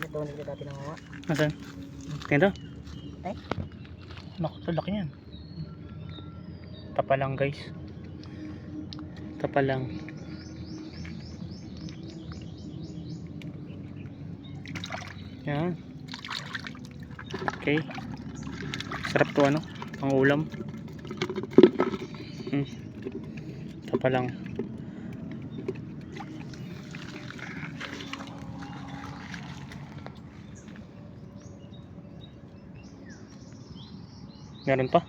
Ito hindi kita tinangawa. Nasaan? Tingnan to. Ay. Naku, ito laki niyan. Tapa lang guys. Tapa lang. Yan. Okay. Sarap to ano, ang ulam. Hmm. Tapa lang. Meron pa.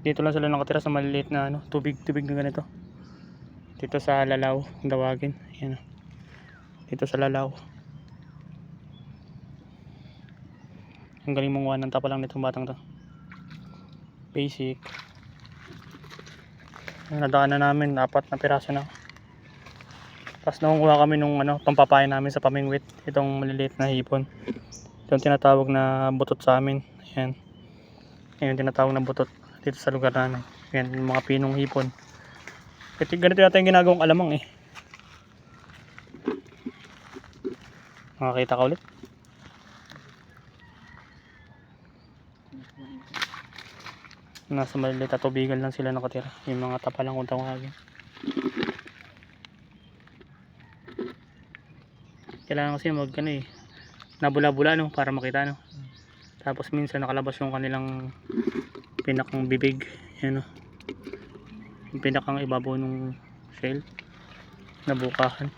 Dito lang sila nakatira sa maliliit na ano, tubig, tubig na ganito. Dito sa Lalaw, kung tawagin. Ayan. oh. Dito sa Lalaw. Ang galing mong ng tapa lang nitong batang to. Basic. Nadaan na namin, apat na piraso na. Tapos nakukuha kami nung ano, pampapaya namin sa pamingwit. Itong maliliit na hipon. Ito yung tinatawag na butot sa amin. Ayan. Ayan yung tinatawag na butot dito sa lugar namin. Ayan, yung mga pinong hipon. Kasi ganito yata yung ginagawang alamang eh. Makakita ka ulit. Nasa maliliit at tubigan lang sila nakatira. Yung mga tapa lang kung tawagin. Kailangan kasi mag ano eh, nabula-bula no para makita no. Tapos minsan nakalabas yung kanilang pinakang bibig, yan no. Yung pinakang ibabaw ng shell na bukahan.